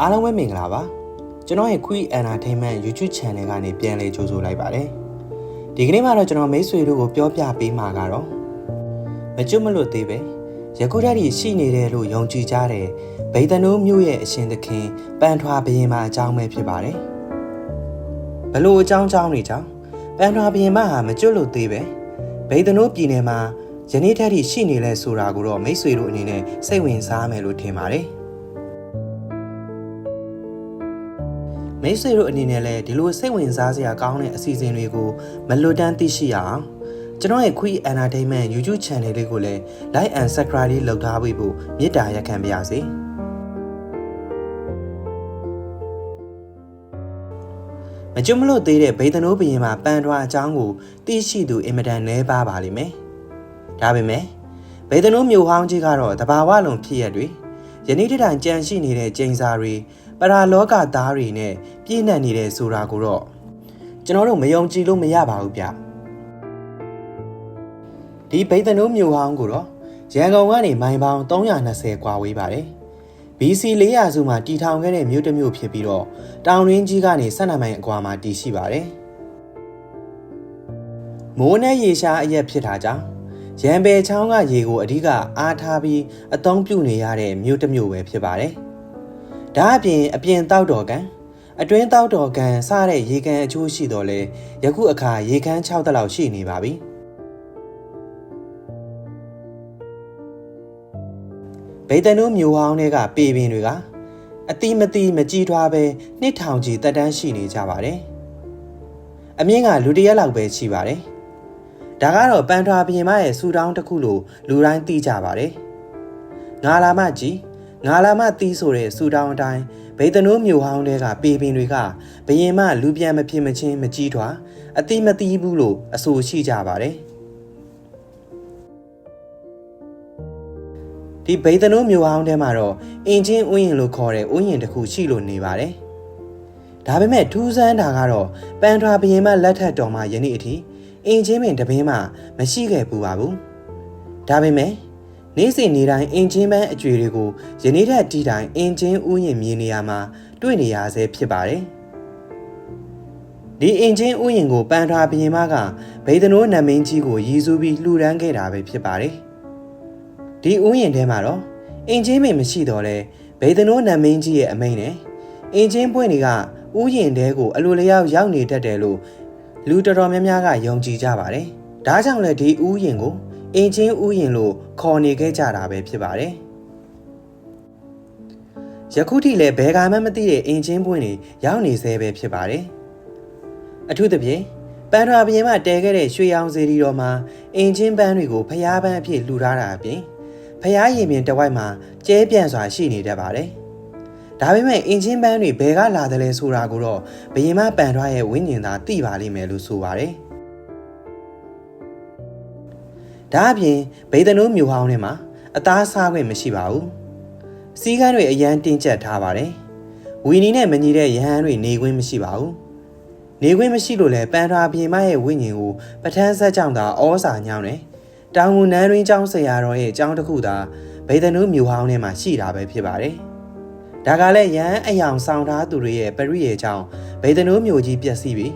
အားလုံးပဲမင်္ဂလာပါကျွန်တော်ရဲ့ Quick Entertainment YouTube Channel ကနေပြန်လည်ကြိုဆိုလိုက်ပါတယ်ဒီကနေ့မှာတော့ကျွန်တော်မိတ်ဆွေတို့ကိုပြောပြပေးမှာကတော့မကျွတ်မလွတ်သေးပဲယခုတည်းကရှိနေတယ်လို့ယုံကြည်ကြတဲ့ဗိဒနိုးမြို့ရဲ့အရှင်သခင်ပန်ထွာဘရင်မအကြောင်းပဲဖြစ်ပါတယ်ဘလို့အကြောင်းအကြောင်းတွေကြောင့်ပန်ထွာဘရင်မဟာမကျွတ်လွတ်သေးပဲဗိဒနိုးပြည်နယ်မှာယနေ့ထက်ထိရှိနေလဲဆိုတာကိုတော့မိတ်ဆွေတို့အနေနဲ့စိတ်ဝင်စားမယ်လို့ထင်ပါတယ် မိတ်ဆွေတို့အနေနဲ့လည်းဒီလိုစိတ်ဝင်စားစရာကောင်းတဲ့အစီအစဉ်တွေကိုမလွတ်တမ်းသိရှိရအောင်ကျွန်တော်ရဲ့ Quick Entertainment YouTube Channel လေးကိုလည်း Like and Subscribe လေးလုပ်ထားပေးဖို့မေတ္တာရက်ခံပါရစေမကျွတ်မလို့သေးတဲ့ဗေဒနိုးဘရင်မှာပန်ထွားအကြောင်းကိုသိရှိသူအင်မတန်နှဲပါပါလိမ့်မယ်ဒါပေမဲ့ဗေဒနိုးမြို့ဟောင်းကြီးကတော့တဘာဝလုံးဖြစ်ရက်တွေယနေ့တတိုင်ကြံရှိနေတဲ့ကျိန်စာတွေ ပရာလောကသားတွေနဲ့ပြည့်နှက်နေတဲ့ဆိုတာကိုတော့ကျွန်တော်တို့မယုံကြည်လို့မရပါဘူးဗျဒီဗိဒနိုးမြို့ဟောင်းကိုတော့ရန်ကုန်ကနေမိုင်ပေါင်း320กว่าဝေးပါတယ် BC 400စုမှာတီထောင်ခဲ့တဲ့မြို့တစ်မြို့ဖြစ်ပြီးတော့တောင်ရင်းကြီးကနေ12မိုင်အကွာမှာတည်ရှိပါတယ်မိုးနဲ့ရေရှားအရက်ဖြစ်တာကြောင့်ရန်ပယ်ချောင်းကရေကိုအဓိကအားထားပြီးအသုံးပြုနေရတဲ့မြို့တစ်မြို့ပဲဖြစ်ပါတယ်။ ဒါအပြင်အပြင်တောက်တော်ကန်အတွင်းတောက်တော်ကန်စတဲ့ရေကန်အချိုးရှိတော့လဲယခုအခါရေကန်6တလောက်ရှိနေပါပြီ။ဗေဒနိုးမြို့ဟောင်းတွေကပေပင်တွေကအတိမတိမကြည်ထွားပဲနှစ်ထောင်ကြီးတက်တန်းရှိနေကြပါတယ်။အမြင့်ကလူတရက်လောက်ပဲရှိပါတယ်။ဒါကတော့ပန်ထွာဘရင်မရဲ့ဆူတောင်းတစ်ခုလို့လူတိုင်းသိကြပါတယ်။ငါလာမကြီး ငါလာမတီးဆိုတဲ့ဆူတောင်းအတိုင်းဗေဒနိုးမြို့ဟောင်းတွေကပေပင်တွေကဘရင်မလူပြန်မဖြစ်မချင်းမကြီးထွားအတိမတီးဘူးလို့အဆိုရှိကြပါတယ်။ဒီဗေဒနိုးမြို့ဟောင်းထဲမှာတော့အင်ဂျင်ဥယျင်လို့ခေါ်တဲ့ဥယျင်တစ်ခုရှိလို့နေပါတယ်။ဒါပေမဲ့ထူးဆန်းတာကတော့ပန်ထွာဘရင်မလက်ထက်တော်မှာယနေ့အထိအင်ချင်းပင်တပင်းမှမရှိခဲ့ပူပါဘူးဒါပေမဲ့ နေ့စဉ်နေ့တိုင်းအင်ချင်းပန်းအကျွေတွေကိုယနေ့ထက်တီတိုင်းအင်ချင်းဥယျင်မြေနေရာမှာတွေ့နေရဆဲဖြစ်ပါတယ်ဒီအင်ချင်းဥယျင်ကိုပန်ထွာဘရင်မကဗေဒနိုးနမင်းကြီးကိုရည်စူးပြီးလှူဒန်းခဲ့တာပဲဖြစ်ပါတယ်ဒီဥယျင်ထဲမှာတော့အင်ချင်းပင်မရှိတော့လဲဗေဒနိုးနမင်းကြီးရဲ့အမိန့်နဲ့အင်ချင်းပွင့်တွေကဥယျင်တဲကိုအလိုလျောက်ရောက်နေတတ်တယ်လို့လူတော်တော်များများကယုံကြည်ကြပါတယ်။ဒါကြောင့်လည်းဒီဥယျင်ကို အင်ချင်းဥယျင်လို့ခေါ်နေခဲ့ကြတာပဲဖြစ်ပါတယ်။ယခုထိလည်းဘယ်ကမှမသိတဲ့အင်ချင်းပွင့်တွေရောက်နေသေးပဲဖြစ်ပါတယ်။အထူးသဖြင့်ပန်ရာဘရင်မှတဲခဲ့တဲ့ရွှေရောင်စေတီတော်မှာအင်ချင်းပန်းတွေကိုဖျားပန်းအဖြစ်လှူထားတာအပြင်ဖျားရည်မြင်တဝိုက်မှာကျဲပြန့်စွာရှိနေတတ်ပါတယ်။ဒါပေမဲ့အင်ဂျင်ပန်းတွေဘယ်ကလာတယ်လဲဆိုတာကိုတော့ဘယင်မပန်ထွားရဲ့ဝိညာဉ်သာသိပါလိမ့်မယ်လို့ဆိုပါတယ်။ ဒါအပြင်ဗေဒနိုးမြို့ဟောင်းထဲမှာအသားစားခွင့်မရှိပါဘူး။စီးကန်းတွေအရန်တင်းကျပ်ထားပါတယ်။ဝီနီနဲ့မညီတဲ့ရဟန်းတွေနေခွင့်မရှိပါဘူး။နေခွင့်မရှိလို့လဲပန်ထွားဘယင်မရဲ့ဝိညာဉ်ကိုပထန်းဆက်ကြောင့်သာဩစာညောင်းတယ်။တောင်ငူနန်းရင်းကျောင်းဆရာတော်ရဲ့ကျောင်းတစ်ခုသာဗေဒနိုးမြို့ဟောင်းထဲမှာရှိတာပဲဖြစ်ပါတယ်။ဒါကလည်းရန်အယောင်ဆောင်ထားသူတွေရဲ့ပရိယေကြောင့်ဗေဒနိုးမျိုးကြီးပျက်စီးပြီ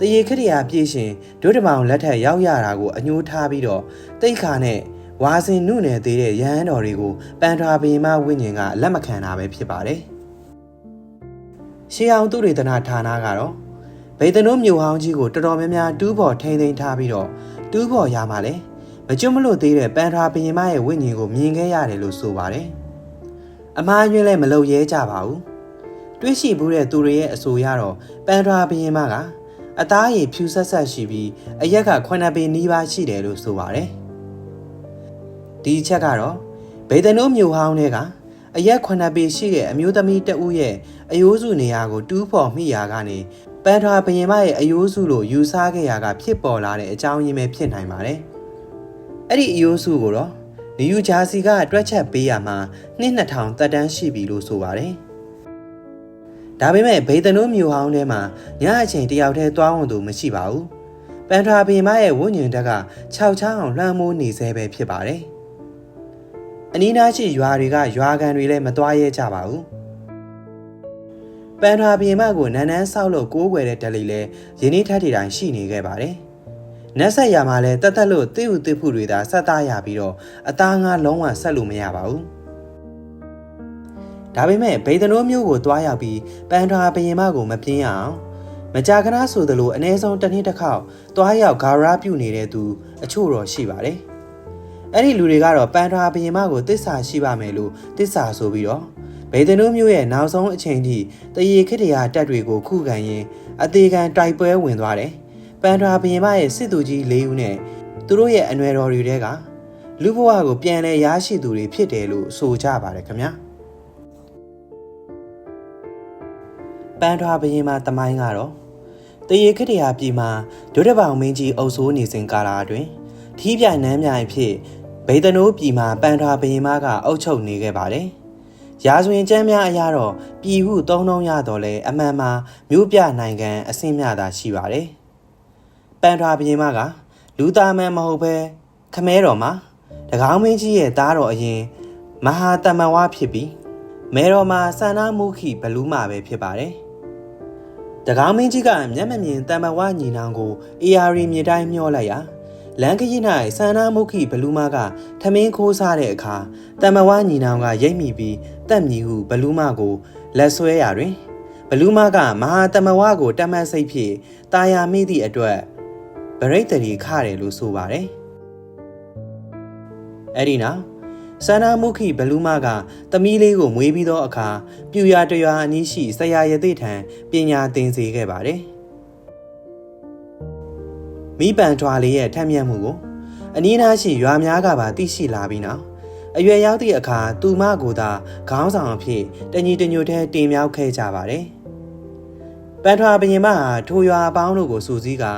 တရေခရယာပြေးရှင်ဒုဒမောင်လက်ထက်ရောက်ရတာကိုအညှိုးထားပြီးတော့တိတ်ခါနဲ့ဝါစင်နုနယ်သေးတဲ့ရဟန်းတော်တွေကိုပန်ထွာဘီမဝိညာဉ်ကလက်မခံတာပဲဖြစ်ပါတယ်ရှေးအောင်သူတွေတနာဌာနကတော့ဗေဒနိုးမြို့ဟောင်းကြီးကိုတော်တော်များများတူးပေါ်ထိန်းသိမ်းထားပြီးတော့တူးပေါ်ရမှာလဲမကျွတ်မလို့သေးတဲ့ပန်ထွာဘီမရဲ့ဝိညာဉ်ကိုမြင်ခဲ့ရတယ်လို့ဆိုပါတယ်အမားညွှန်းလည်းမလုပ်ရဲကြပါဘူးတွေးရှိဘူးတဲ့သူတွေရဲ့အဆိုရတော့ပန်ထွာဘရင်မက အသားရည်ဖြူဆက်ဆက်ရှိပြီးအရက်ကခွနပေနီးပါးရှိတယ်လို့ဆိုပါတယ်ဒီချက်ကတော့ဗေဒနိုးမြို့ဟောင်းတွေကအရက်ခွနပေရှိတဲ့အမျိုးသမီးတဦးရဲ့အယိုးစုနေရာကိုတူးဖော်မိရာကနေပန်ထွာဘရင်မရဲ့အယိုးစုလို့ယူဆခဲ့ရာကဖြစ်ပေါ်လာတဲ့အကြောင်းရင်းပဲဖြစ်နိုင်ပါတယ်အဲ့ဒီအယိုးစုကိုတော့နယူးဂျာစီကတွက်ချက်ပေးရမှာနှစ်2000တက်တန်းရှိပြီလို့ဆိုပါတယ်။ ဒါပေမဲ့ဗေဒနိုးမြို့ဟောင်းထဲမှာညအချိန်တယောက်တည်းသွားဝင်သူမရှိပါဘူး။ပန်ထွာပင်မရဲ့ဝိညာဉ်တက်က6ချောင်းအောင်လွှမ်းမိုးနေသေးပဲဖြစ်ပါတယ်။အနီးနားရှိရွာတွေကရွာကန်တွေလည်းမသွားရဲကြပါဘူးပန်ထွာဘီယမကိုနန်းနန်းဆောက်လို့ကိုးကွယ်တဲ့ဒလီလည်းယင်းနှထက်ထီတိုင်းရှိနေခဲ့ပါတယ်နတ်ဆက်ရမှာလဲတက်တက်လို့တိဥတိဖုတွေသာဆက်သားရပြီးတော့အသားငါလုံးဝဆက်လို့မရပါဘူး ဒါပေမဲ့ဗေဒနိုးမျိုးကိုတွားရောက်ပြီးပန်ထွာဘရင်မကိုမပြင်းရအောင်မကြာခဏဆိုသလိုအ ਨੇ ဆုံးတစ်နှစ်တစ်ခေါက်တွားရောက်ဂါရာပြုတ်နေတဲ့သူအချို့တော့ရှိပါတယ်အဲ့ဒီလူတွေကတော့ပန်ထွာဘရင်မကိုတစ္ဆာရှိပါမယ်လို့တစ္ဆာဆိုပြီးတော့ဗေဒနိုးမျိုးရဲ့နောက်ဆုံးအချိန်ထိတရေခိတ္တရာတက်တွေကိုခုခံရင်းအသေးခံတိုက်ပွဲဝင်သွားတယ်ပန်ထွာဘရင်မရဲ့စစ်သူကြီး၄ဦးနဲ့သူတို့ရဲ့အနွယ်တော်တွေတဲကလူဘဝကိုပြန်လဲရရှိသူတွေဖြစ်တယ်လို့ဆိုကြပါတယ်ခင်ဗျာ ပန်ထွာဘရင်မတမိုင်းကတော့တရေခတ္တရာပြည်မှာဒုဒဘောင်မင်းကြီးအုပ်စိုးနေစဉ်ကာလအတွင်းထီးပြိုင်နှမ်းမြိုင်ဖြစ်ဗေဒနိုးပြည်မှာပန်ထွာဘရင်မကအုပ်ချုပ်နေခဲ့ပါတယ်ရာဇဝင်ကျမ်းများအရတော့ပြည်ဟုသုံးလုံးရတော့လဲအမှန်မှာမြို့ပြနိုင်ငံအဆင့်မြတာရှိပါတယ်။ပန်ထွာဘရင်မကလူသားမန်မဟုတ်ပဲခမဲတော်မှာတကောင်းမင်းကြီးရဲ့သားတော်အရင်မဟာတမန်ဝါဖြစ်ပြီးမဲတော်မှာစန္ဒမုခိဘလူးမှာပဲဖြစ်ပါတယ်။ တကောင်းမင်းကြီးကမျက်မမြင်တမန်ဝါညီနောင်ကိုအေယာရီမြေတိုင်းမျောလိုက်ရာလန်ကကြီး၌စန္ဒမုခိဘလူးမကထမင်းခိုးစားတဲ့အခါတမန်ဝါညီနောင်ကရိတ်မိပြီးတက်မြည်ဟုဘလူးမကိုလက်ဆွဲရာတွင်ဘလူးမကမဟာတမန်ဝါကိုတမန်စိတ်ဖြင့်တာယာမိသည့်အတွက်ဗရိတ်တရီခတယ်လို့ဆိုပါတယ်။အဲ့ဒီနောက် ဆန္ဒမုခိဘလူးမကသမီးလေးကိုမွေးပြီးသောအခါပြူရတရွာအနီးရှိဆရာရသေးထံပညာသင်စေခဲ့ပါတယ်။မိပန်ထွာလေးရဲ့ထက်မြက်မှုကိုအနီးနားရှိရွာများကပါသိရှိလာပြီးနောက်အရွယ်ရောက်သည့်အခါသူမကိုသာခေါင်းဆောင်အဖြစ်တညီတညွတ်ထဲတင်မြောက်ခဲ့ကြပါတယ်။ပန်ထွာဘရင်မဟာထိုရွာအပေါင်းတို့ကိုစူးစီးကာ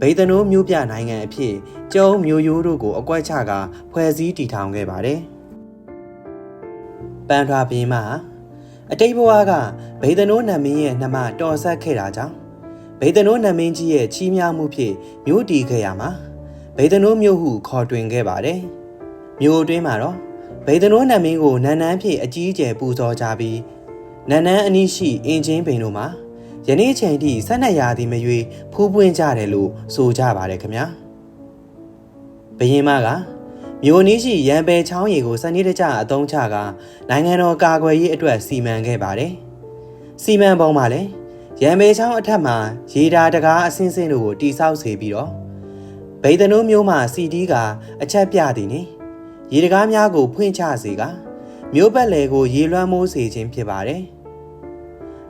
ဗေဒနိုးမျိုးပြနိုင်ငံအဖြစ်ကျုံမျိုးရိုးတို့ကိုအကွက်ချကာဖွဲ့စည်းတည်ထောင်ခဲ့ပါတယ်။ ပန်ထွာဘရင်မဟာအတိတ်ဘဝကဗေဒနိုးနတ်မင်းရဲ့နှမတော်ဆက်ခဲ့တာကြောင့်ဗေဒနိုးနတ်မင်းကြီးရဲ့ချီးမြှောက်မှုဖြင့်မြို့တည်ခဲ့ရမှာဗေဒနိုးမြို့ဟုခေါ်တွင်ခဲ့ပါတယ်။မြို့အတွင်းမှာတော့ဗေဒနိုးနတ်မင်းကိုနန်းနန်းဖြင့်အကြီးအကျယ်ပူဇော်ကြပြီးနန်းနန်းအနီးရှိအင်ချင်းပင်တို့မှာယနေ့ချိန်ထိဆက်နက်ရာသည်မရွေဖူးပွင့်ကြတယ်လို့ဆိုကြပါတယ်ခင်ဗျာဘယင်းမက မြို့နီးရှိရန်ပယ်ချောင်းရီကိုစနစ်တကျအသုံးချကာနိုင်ငံတော်ကာကွယ်ရေးအတွက်စီမံခဲ့ပါတယ်စီမံပုံမှာလည်းရန်ပယ်ချောင်းအထက်မှာရေဒါတကားအစင်းစင်းတို့ကိုတိဆောက်စေပြီးတော့ဗိဒနိုးမျိုးမှာစီတီးကအချက်ပြသည်နေရေတကားများကိုဖွင့်ချစေကမျိုးပတ်လေကိုရေလွှမ်းမိုးစေခြင်းဖြစ်ပါတယ်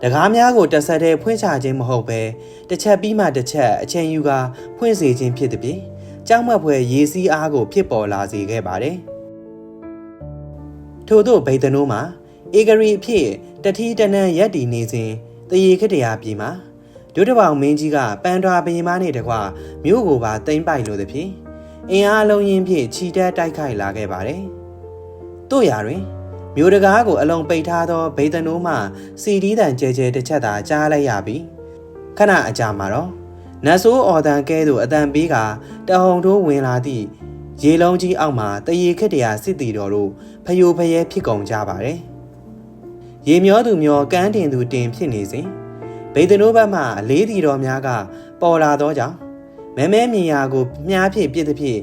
တကားများကိုတဆက်တည်းဖွင့်ချခြင်းမဟုတ်ဘဲတစ်ချက်ပြီးမှတစ်ချက်အချိန်ယူကာဖွင့်စေခြင်းဖြစ်သည်ဖြင့် ကြောက်မက်ဖွယ်ရေစီးအားကိုဖြစ်ပေါ်လာစေခဲ့ပါတယ်ထို့သောဗိဒနိုးမှာဧကရီအဖြစ်တတိတနန်ရက်တည်နေစဉ်တရေခတ္တရာပြည်မှာဒုတဘောင်မင်းကြီးကပန်ထွာဘရင်မနှင့်တကွမြို့ကိုပါတိမ့်ပိုက်လို့သည်ဖြင့်အင်အားလုံးရင်းဖြင့်ခြိတက်တိုက်ခိုက်လာခဲ့ပါတယ်။တို့ရာတွင်မြို့တကားကိုအလုံးပိတ်ထားသောဗေဒနိုးမှစီဒီတန်ကျဲကျဲတစ်ချက်သာကြားလိုက်ရပြီးခဏအကြာမှာတော့ နတ်ဆိုးအော်တန်ကဲသို့အတန်ပေးကတဟုန်ထိုးဝင်လာသည့်ရေလုံးကြီးအောက်မှာတရေခက်တရာစစ်တီတော်တို့ဖယိုဖယဲဖြစ်ကုန်ကြပါတယ်။ရေမျောသူမျောကန်းတင်သူတင်ဖြစ်နေစဉ်ဗေဒနိုးဘက်မှအလေးတီတော်များကပေါ်လာသောကြောင့်မဲမဲမြင်ရာကိုမြားဖြစ်ပြစ်သည်ဖြင့်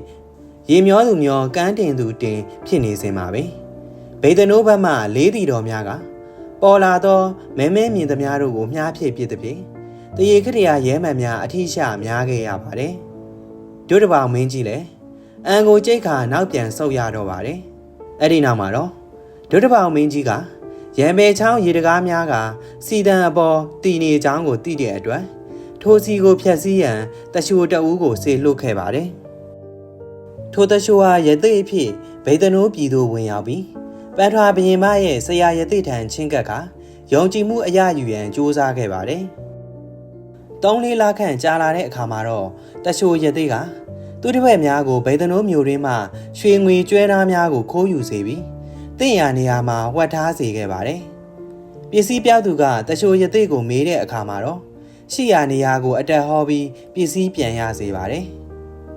ရေမျောသူမျောကန်းတင်သူတင်ဖြစ်နေစဉ်ပါပဲဗေဒနိုးဘက်မှလေးတီတော်များကပေါ်လာသောမဲမဲမြင်သမျှတို့ကိုမြားဖြစ်ပြစ်သည်ဖြင့် တရေခရယာရဲမှန်များအထီးရှများခဲ့ရပါတယ်ဒုတပောင်မင်းကြီးလည်းအန်ကိုကြိတ်ခါနောက်ပြန်ဆုတ်ရတော့ပါတယ်အဲ့ဒီနောက်မှာတော့ဒုတပောင်မင်းကြီးကရံပေချောင်းရေတကားများကစီတန်အပေါ်တည်နေချောင်းကိုတည်တဲ့အတွက်ထိုစီကိုဖျက်ဆီးရန်တရှိုတအူးကိုဆေလွတ်ခဲ့ပါတယ်။ထိုတရှိုဟာရသိအဖြစ်ဗေဒနိုးပြည်သို့ဝင်ရောက်ပြီးပန်ထွာဘရင်မရဲ့ဆရာရသိထံချင်းကပ်ကယုံကြည်မှုအရယူရန်ကြိုးစားခဲ့ပါတယ်။ သုံးလေးလခန့်ကြာလာတဲ့အခါမှာတော့တရှိုရသိကသူတစ်ဖက်များကိုဗေဒနိုးမျိုးရင်းမှရွှေငွေကျွဲသားများကိုခိုးယူစေပြီးတင့်ရနေရာမှာဝတ်ထားစေခဲ့ပါတယ်။ပစ္စည်းပြောက်သူကတရှိုရသိကိုမေးတဲ့အခါမှာတော့ရှိရာနေရာကိုအတက်ဟောပြီးပစ္စည်းပြန်ရစေပါတယ်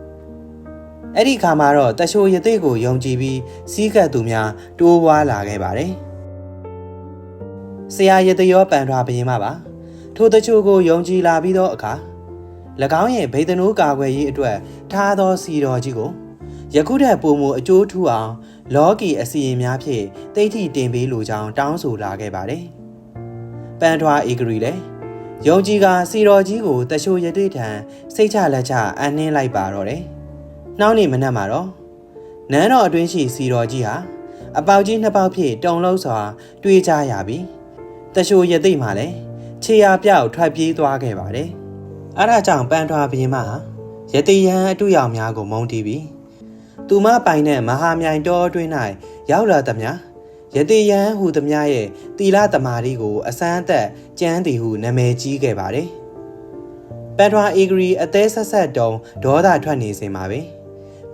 ။အဲ့ဒီခါမှာတော့တရှိုရသေးကိုယုံကြည်ပြီးစီးကပ်သူများတိုးပွားလာခဲ့ပါတယ်။ဆရာရတရောပန်ထွားဘရင်မပါ ထိုတချို့ကိုယုံကြည်လာပြီးသောအခါ၎င်းရဲ့ဗေဒနိုးကာကွယ်ရေးအတွက်ထားသောစီတော်ကြီးကိုယခုထက်ပိုမိုအကျိုးထူအောင် လောကီအစီရင်များဖြင့်တိတ်ထိတင်ပေးလိုကြောင်းတောင်းဆိုလာခဲ့ပါတယ်။ပန်ထွားဧကရီလည်းယုံကြည်ကစီတော်ကြီးကိုတချို့ရတိထံစိတ်ချလက်ချအနှင်းလိုက်ပါတော့တယ်။နောက်နေ့မနက်မှာတော့နန်းတော်အတွင်းရှိစီတော်ကြီးဟာအပေါက်ကြီးနှစ်ပေါက်ဖြင့်တုံလုံးစွာတွေးကြရပြီးတချို့ရတိမှလည်း ခြေရာပြောက်ထွက်ပြေးသွားခဲ့ပါတယ်။အဲဒါကြောင့်ပန်ထွားဘရင်မဟာရတိယံအတူရောက်များကိုမုန်းတီးပြီးသူမပိုင်တဲ့မဟာမြိုင်တော်အတွင်း၌ရောက်လာသည်များယတိယံဟူသည်များရဲ့တီလာတမာရီကိုအစမ်းသက်ကျမ်းသည်ဟုနာမည်ကြီးခဲ့ပါတယ်။ပန်ထွာအေဂရီအသေးဆက်ဆက်တုံဒေါသထွက်နေစဉ်မှာပဲ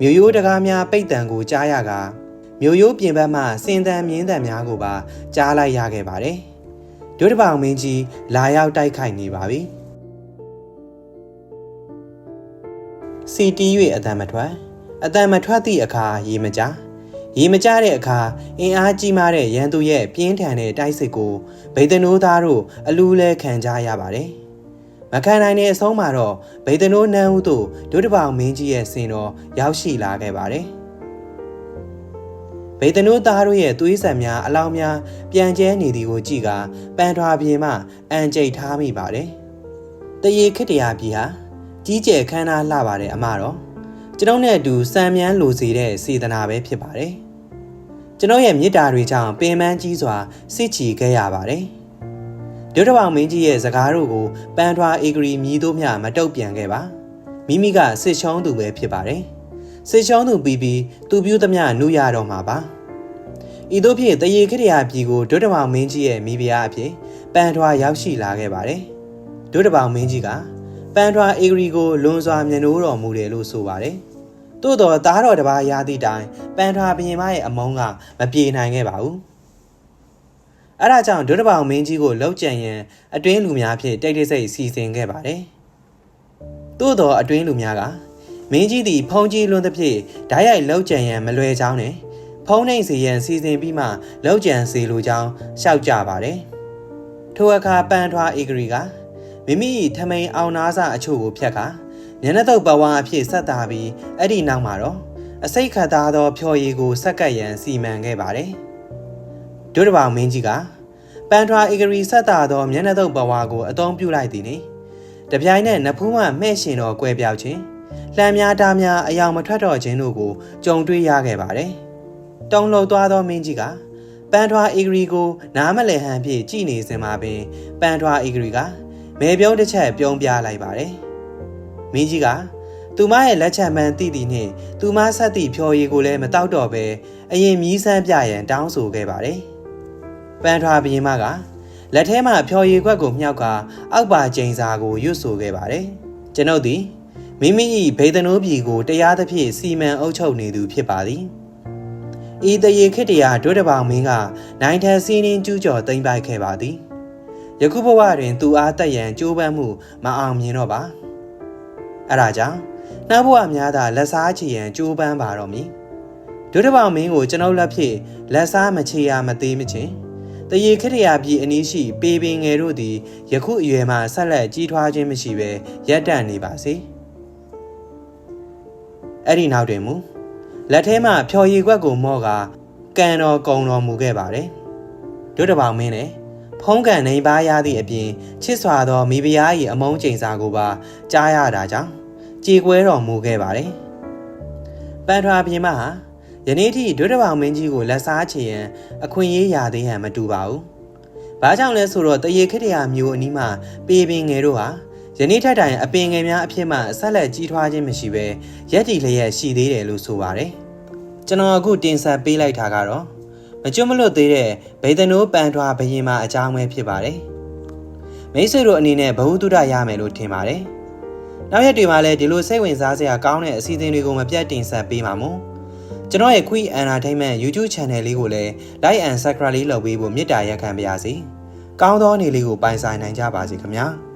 မြို့ရိုးတကားများပိတ်တံကိုကြားရကမြို့ရိုးပြင်ဘက်မှစင်တန်မြင်းတံများကိုပါကြားလိုက်ရခဲ့ပါတယ်။ ဒုတပောင်မင်းကြီးလာရောက်တိုက်ခိုက်နေပါပြီ။စီတီး၍အတန်မထွက်အတန်မထွက်သည့်အခါရေမကြရေမကြတဲ့အခါအင်အားကြီးမားတဲ့ရန်သူရဲ့ပြင်းထန်တဲ့တိုက်စစ်ကိုဗေဒနိုးသားတို့အလူးလဲခံကြရပါတယ်။မခံနိုင်တဲ့အဆုံးမှာတော့ဗေဒနိုးနန်းဦးတို့ဒုတပောင်မင်းကြီးရဲ့စင်တော်ရောက်ရှိလာခဲ့ပါတယ်။ ဗေဒနိုးသားတို့ရဲ့သွေးဆံများအလောင်းများပြန်ကျဲနေသည်ကိုကြည့်ကပန်ထွာပြေမှအန်ကျိတ်ထားမိပါတယ်။တရေခစ်တရာပြည်ဟာကြီးကျယ်ခမ်းနားလှပါတယ်အမတော်။ကျွန်ုပ်နဲ့အတူစံမြန်းလိုစေတဲ့စေတနာပဲဖြစ်ပါတယ်။ကျွန်ုပ်ရဲ့မေတ္တာတွေကြောင့်ပင်ပန်းကြီးစွာစစ်ချီခဲ့ရပါတယ်။ဒုတဘောင်မင်းကြီးရဲ့စကားတို့ကိုပန်းထွားအေဂရီမြည်တို့မျှမတုတ်ပြန်ခဲ့ပါ။မိမိကစစ်ချောင်းသူပဲဖြစ်ပါတယ်။ စစ်ချောင်းသူပြီးပြီးသူပြုသမျှနှူးရတော့မှာပါ။ဤသို့ဖြင့်တရေခရယာပြည်ကိုဒုတဘောင်မင်းကြီးရဲ့မိဖုရားအဖြစ်ပန်းထွားရောက်ရှိလာခဲ့ပါတယ်။ဒုတဘောင်မင်းကြီးကပန်းထွားအေဂရီကိုလွန်စွာမြင်လို့တော်မူတယ်လို့ဆိုပါတယ်။သို့တော်သားတော်တစ်ပါးရသည့်တိုင်ပန်ထွာဘရင်မရဲ့အမုန်းကမပြေနိုင်ခဲ့ပါဘူးအဲဒါကြောင့်ဒုတပောင်မင်းကြီးကိုလောက်ကြံရန်အတွင်းလူများဖြင့်တိတ်တိတ်ဆိတ်စီစဉ်ခဲ့ပါတယ်သို့တော်အတွင်းလူများက မင်းကြီးသည်ဖုံးကြီးလွန်းသဖြင့်ဓာတ်ရိုက်လောက်ကြံရန်မလွယ်ကြောင်းနဲ့ဖုံးနှိမ်စီရန်စီစဉ်ပြီးမှလောက်ကြံစီလိုကြောင်းရှောက်ကြပါတယ်ထိုအခါပန်ထွာဧဂရီကမိမိထမိန်အောင်နာစာအချို့ကိုဖြတ်ကာညနေတော့ပဝါအဖြစ်ဆက်တာပြီးအဲ့ဒီနောက်မှာတော့အစိတ်ခတ်သားသောဖြော်ရည်ကိုဆက်ကပ်ရန်စီမံခဲ့ပါတယ်ဒုတဘောင်မင်းကြီးကပန်ထွာဧကရီဆက်တာသောမျက်နှာတုပ်ပဝါကိုအသုံးပြုလိုက်သည်နိတပြိုင်နက်နဖူးမှမှဲ့ရှင်တော်ကွဲပြောက်ခြင်း လှမ်းများတားများအယောင်မထွက်တော့ခြင်းတို့ကိုကြုံတွေ့ရခဲ့ပါတယ်တုံလှုပ်သွားသောမင်းကြီးကပန်ထွာဧကရီကိုနားမလည်ဟန်ဖြင့်ကြည်နေစဉ်မှာပင်ပန်ထွာဧကရီကမဲပြုံးတစ်ချက်ပြုံးပြလိုက်ပါတယ်မင်းကြီးကသူမရဲ့လက်ချက်မှန်သိသည်နှင့်သူမဆက်သည့်ဖြော်ရည်ကိုလည်းမတောက်တော့ပဲအရင်မြည်ဆန်းပြရန်တောင်းဆိုခဲ့ပါတယ်။ပန်ထွာဘရင်မကလက်ထဲမှာဖြော်ရည်ခွက်ကိုမြှောက်ကအောက်ပါကျိန်စာကိုရွတ်ဆိုခဲ့ပါတယ်။ကျွန်ုပ်သည် မိမိ၏ဗေဒနိုးပြည်ကိုတရားသဖြင့်စီမံအုပ်ချုပ်နေသူဖြစ်ပါသည်။ဤတရေခစ်တရာဒုတပောင်မင်းကနိုင်ထစီးနှင်းကျူးကျော်သိမ့်ပိုက်ခဲ့ပါသည်။ယခုဘဝတွင်သူအားတက်ရန်ကြိုးပမ်းမှုမအောင်မြင်တော့ပါ။အဲဒါကြောင့်နှားဘဝများသာလက်စားချီရန်ကြိုးပမ်းပါတော့မည်ဒုတပောင်မင်းကိုကျွန်ုပ်လက်ဖြင့်လက်စားမချေရမသေးမချင်းတရေခရယာပြည်အနည်းရှိပေပင်ငယ်တို့သည်ယခုအရွယ်မှဆက်လက်ကြီးထွားခြင်းမရှိဘဲရပ်တန့်နေပါစေ အဲ့ဒီနောက်တွင်မူလက်ထဲမှဖြော်ရည်ခွက်ကိုမော့ကကန်တော်ကုံတော်မူခဲ့ပါတယ်ဒုတပောင်မင်းလည်းဖုံးကန်နေပါရသည့်အပြင်ချစ်စွာသောမိဖုရား၏အမုန်းချိန်စာကိုပါကြားရတာကြောင့်ကြေကွဲတော်မူခဲ့ပါတယ်။ပန်ထွာပြင်မဟာယနေ့ထိဒွိတပောင်မင်းကြီးကိုလက်စားချေရန်အခွင့်အရေးရသေးဟန်မတူပါဘူး။ဘာကြောင့်လဲဆိုတော့တရေခရယာမျိုးအနီးမှာပေပင်ငယ်တို့ဟာ ယနေ့ထက်တိုင်အပင်ငယ်များအဖြစ်မှဆက်လက်ကြီးထွားခြင်းမရှိဘဲရက်တီလျက်ရှိသေးတယ်လို့ဆိုပါတယ်။ကျွန်တော်အခုတင်ဆက်ပေးလိုက်တာကတော့မကျွတ်မလွတ်သေးတဲ့ဗေဒနိုးပန်ထွာဘရင်မှာအကြောင်းပဲဖြစ်ပါတယ်။မိတ်ဆွေတို့အနေနဲ့ဘဝတုဒ္ဒရမယ်လို့ထင်ပါတယ်။နောက်ရက်တွေမှာလည်းဒီလိုစိတ်ဝင်စားစရာကောင်းတဲ့အစီအစဉ်တွေကိုမပြတ်တင်ဆက်ပေးပါမို့။ကျွန်တော်ရဲ့ Quick Entertainment YouTube Channel လေးကိုလည်း Like and Subscribe လေးလုပ်ပေးဖို့မေတ္တာရက်ခံပါရစေ။ကောင်းသောနေ့လေးကိုပိုင်ဆိုင်နိုင်ကြပါစေခင်ဗျာ။